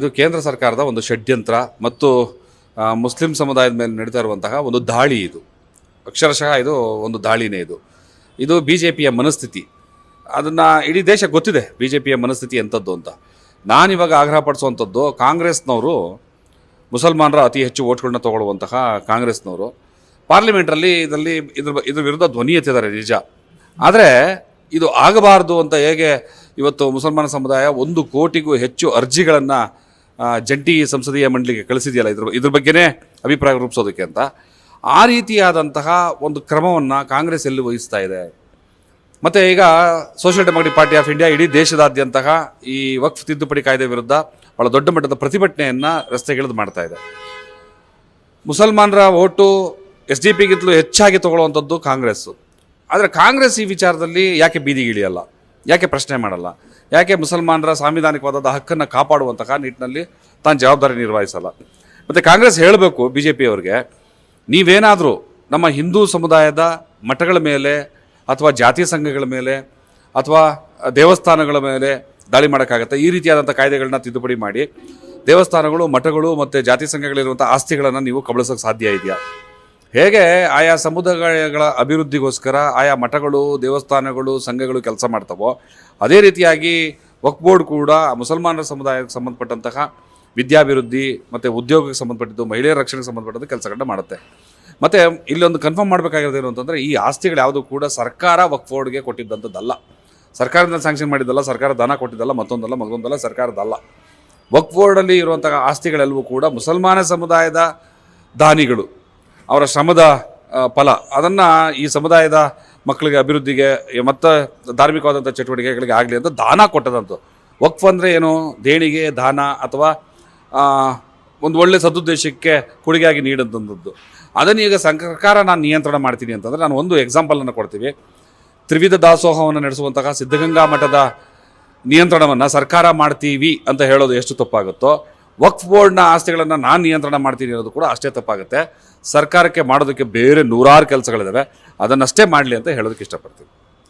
ಇದು ಕೇಂದ್ರ ಸರ್ಕಾರದ ಒಂದು ಷಡ್ಯಂತ್ರ ಮತ್ತು ಮುಸ್ಲಿಂ ಸಮುದಾಯದ ಮೇಲೆ ನಡೀತಾ ಇರುವಂತಹ ಒಂದು ದಾಳಿ ಇದು. ಅಕ್ಷರಶಃ ಇದು ಒಂದು ದಾಳಿನೇ ಇದು. ಇದು ಬಿ ಜೆ ಪಿಯ ಮನಸ್ಥಿತಿ. ಅದನ್ನು ಇಡೀ ದೇಶ ಗೊತ್ತಿದೆ ಬಿ ಜೆ ಪಿಯ ಮನಸ್ಥಿತಿ ಎಂಥದ್ದು ಅಂತ. ನಾನಿವಾಗ ಆಗ್ರಹ ಪಡಿಸುವಂಥದ್ದು ಕಾಂಗ್ರೆಸ್ನವರು, ಮುಸಲ್ಮಾನರ ಅತಿ ಹೆಚ್ಚು ಓಟ್ಗಳನ್ನ ತಗೊಳ್ಳುವಂತಹ ಕಾಂಗ್ರೆಸ್ನವರು. ಪಾರ್ಲಿಮೆಂಟಲ್ಲಿ ಇದರಲ್ಲಿ ಇದ್ರ ಇದ್ರ ವಿರುದ್ಧ ಧ್ವನಿ ಎತ್ತಿದ್ದಾರೆ ನಿಜ. ಆದರೆ ಇದು ಆಗಬಾರದು ಅಂತ ಹೇಗೆ ಇವತ್ತು ಮುಸಲ್ಮಾನ ಸಮುದಾಯ ಒಂದು ಕೋಟಿಗೂ ಹೆಚ್ಚು ಅರ್ಜಿಗಳನ್ನು ಜಂಟಿ ಸಂಸದೀಯ ಮಂಡಳಿಗೆ ಕಳಿಸಿದೆಯಲ್ಲ ಇದ್ರ ಇದ್ರ ಬಗ್ಗೆನೇ ಅಭಿಪ್ರಾಯ ರೂಪಿಸೋದಕ್ಕೆ ಅಂತ. ಆ ರೀತಿಯಾದಂತಹ ಒಂದು ಕ್ರಮವನ್ನು ಕಾಂಗ್ರೆಸ್ ಎಲ್ಲಿ ವಹಿಸ್ತಾ ಇದೆ? ಮತ್ತು ಈಗ social democratic party of India ಇಡೀ ದೇಶದಾದ್ಯಂತಹ ಈ ವಕ್ಫ್ ತಿದ್ದುಪಡಿ ಕಾಯ್ದೆ ವಿರುದ್ಧ ಭಾಳ ದೊಡ್ಡ ಮಟ್ಟದ ಪ್ರತಿಭಟನೆಯನ್ನು ರಸ್ತೆಗಿಳಿದು ಮಾಡ್ತಾ ಇದೆ. ಮುಸಲ್ಮಾನರ ಓಟು ಎಸ್ ಡಿ ಪಿಗಿಂತಲೂ ಹೆಚ್ಚಾಗಿ ತಗೊಳ್ಳುವಂಥದ್ದು ಕಾಂಗ್ರೆಸ್ಸು. ಆದರೆ ಕಾಂಗ್ರೆಸ್ ಈ ವಿಚಾರದಲ್ಲಿ ಯಾಕೆ ಬೀದಿಗಿಳಿಯಲ್ಲ? ಯಾಕೆ ಪ್ರಶ್ನೆ ಮಾಡಲ್ಲ? ಯಾಕೆ ಮುಸಲ್ಮಾನರ ಸಾಂವಿಧಾನಿಕವಾದ ಹಕ್ಕನ್ನು ಕಾಪಾಡುವಂತಹ ನಿಟ್ಟಿನಲ್ಲಿ ತಾನು ಜವಾಬ್ದಾರಿ ನಿರ್ವಹಿಸಲ್ಲ. ಮತ್ತು ಕಾಂಗ್ರೆಸ್ ಹೇಳಬೇಕು ಬಿ ಜೆ ಪಿಯವ್ರಿಗೆ ನೀವೇನಾದರೂ ನಮ್ಮ ಹಿಂದೂ ಸಮುದಾಯದ ಮಠಗಳ ಮೇಲೆ ಅಥವಾ ಜಾತಿ ಸಂಘಗಳ ಮೇಲೆ ಅಥವಾ ದೇವಸ್ಥಾನಗಳ ಮೇಲೆ ದಾಳಿ ಮಾಡೋಕ್ಕಾಗತ್ತೆ? ಈ ರೀತಿಯಾದಂಥ ಕಾಯ್ದೆಗಳನ್ನ ತಿದ್ದುಪಡಿ ಮಾಡಿ, ದೇವಸ್ಥಾನಗಳು, ಮಠಗಳು ಮತ್ತು ಜಾತಿ ಸಂಘಗಳಿರುವಂಥ ಆಸ್ತಿಗಳನ್ನು ನೀವು ಕಬಳಿಸೋಕೆ ಸಾಧ್ಯ ಇದೆಯಾ? ಹೇಗೆ ಆಯಾ ಸಮುದಾಯಗಳ ಅಭಿವೃದ್ಧಿಗೋಸ್ಕರ ಆಯಾ ಮಠಗಳು, ದೇವಸ್ಥಾನಗಳು, ಸಂಘಗಳು ಕೆಲಸ ಮಾಡ್ತವೋ, ಅದೇ ರೀತಿಯಾಗಿ ವಕ್ ಬೋರ್ಡ್ ಕೂಡ ಮುಸಲ್ಮಾನರ ಸಮುದಾಯಕ್ಕೆ ಸಂಬಂಧಪಟ್ಟಂತಹ ವಿದ್ಯಾಭಿವೃದ್ಧಿ ಮತ್ತು ಉದ್ಯೋಗಕ್ಕೆ ಸಂಬಂಧಪಟ್ಟಿದ್ದು, ಮಹಿಳೆಯರ ರಕ್ಷಣೆಗೆ ಸಂಬಂಧಪಟ್ಟಂಥ ಕೆಲಸಗಳನ್ನ ಮಾಡುತ್ತೆ. ಮತ್ತು ಇಲ್ಲೊಂದು ಕನ್ಫರ್ಮ್ ಮಾಡಬೇಕಾಗಿರೋದೇನು ಅಂತಂದರೆ, ಈ ಆಸ್ತಿಗಳು ಯಾವುದು ಕೂಡ ಸರ್ಕಾರ ವಕ್ಫ್ ಬೋರ್ಡ್ಗೆ ಕೊಟ್ಟಿದ್ದಂಥದ್ದಲ್ಲ ಸರ್ಕಾರದಿಂದ ಸ್ಯಾಂಕ್ಷನ್ ಮಾಡಿದ್ದಲ್ಲ, ಸರ್ಕಾರ ದಾನ ಕೊಟ್ಟಿದ್ದಲ್ಲ, ಮತ್ತೊಂದಲ್ಲ ಮತ್ತೊಂದಲ್ಲ, ಸರ್ಕಾರದಲ್ಲ. ವಕ್ ಬೋರ್ಡಲ್ಲಿ ಇರುವಂತಹ ಆಸ್ತಿಗಳೆಲ್ಲವೂ ಕೂಡ ಮುಸಲ್ಮಾನ ಸಮುದಾಯದ ದಾನಿಗಳು. ಅವರ ಶ್ರಮದ ಫಲ. ಅದನ್ನು ಈ ಸಮುದಾಯದ ಮಕ್ಕಳಿಗೆ, ಅಭಿವೃದ್ಧಿಗೆ ಮತ್ತು ಧಾರ್ಮಿಕವಾದಂಥ ಚಟುವಟಿಕೆಗಳಿಗೆ ಆಗಲಿ ಅಂತ ದಾನ ಕೊಟ್ಟದಂತು. ವಕ್ಫ್ ಅಂದರೆ ಏನು? ದೇಣಿಗೆ, ದಾನ ಅಥವಾ ಒಂದು ಒಳ್ಳೆ ಸದುದ್ದೇಶಕ್ಕೆ ಕೊಡುಗೆಯಾಗಿ ನೀಡಿದಂಥದ್ದು ಅದನ್ನು ಈಗ ಸರ್ಕಾರ ನಾನು ನಿಯಂತ್ರಣ ಮಾಡ್ತೀನಿ ಅಂತಂದರೆ ನಾನು ಒಂದು ಎಕ್ಸಾಂಪಲನ್ನು ಕೊಡ್ತೀವಿ. ತ್ರಿವಿಧ ದಾಸೋಹವನ್ನು ನಡೆಸುವಂತಹ ಸಿದ್ಧಗಂಗಾ ಮಠದ ನಿಯಂತ್ರಣವನ್ನು ಸರ್ಕಾರ ಮಾಡ್ತೀವಿ ಅಂತ ಹೇಳೋದು ಎಷ್ಟು ತಪ್ಪಾಗುತ್ತೋ ವಕ್ಫ್ ಬೋರ್ಡ್ನ ಆಸ್ತಿಗಳನ್ನು ನಾನು ನಿಯಂತ್ರಣ ಮಾಡ್ತೀನಿ ಅನ್ನೋದು ಕೂಡ ಅಷ್ಟೇ ತಪ್ಪಾಗುತ್ತೆ. ಸರ್ಕಾರಕ್ಕೆ ಮಾಡೋದಕ್ಕೆ ಬೇರೆ ನೂರಾರು ಕೆಲಸಗಳಿದ್ದಾವೆ ಅದನ್ನಷ್ಟೇ ಮಾಡಲಿ ಅಂತ ಹೇಳೋದಕ್ಕೆ ಇಷ್ಟಪಡ್ತೀನಿ.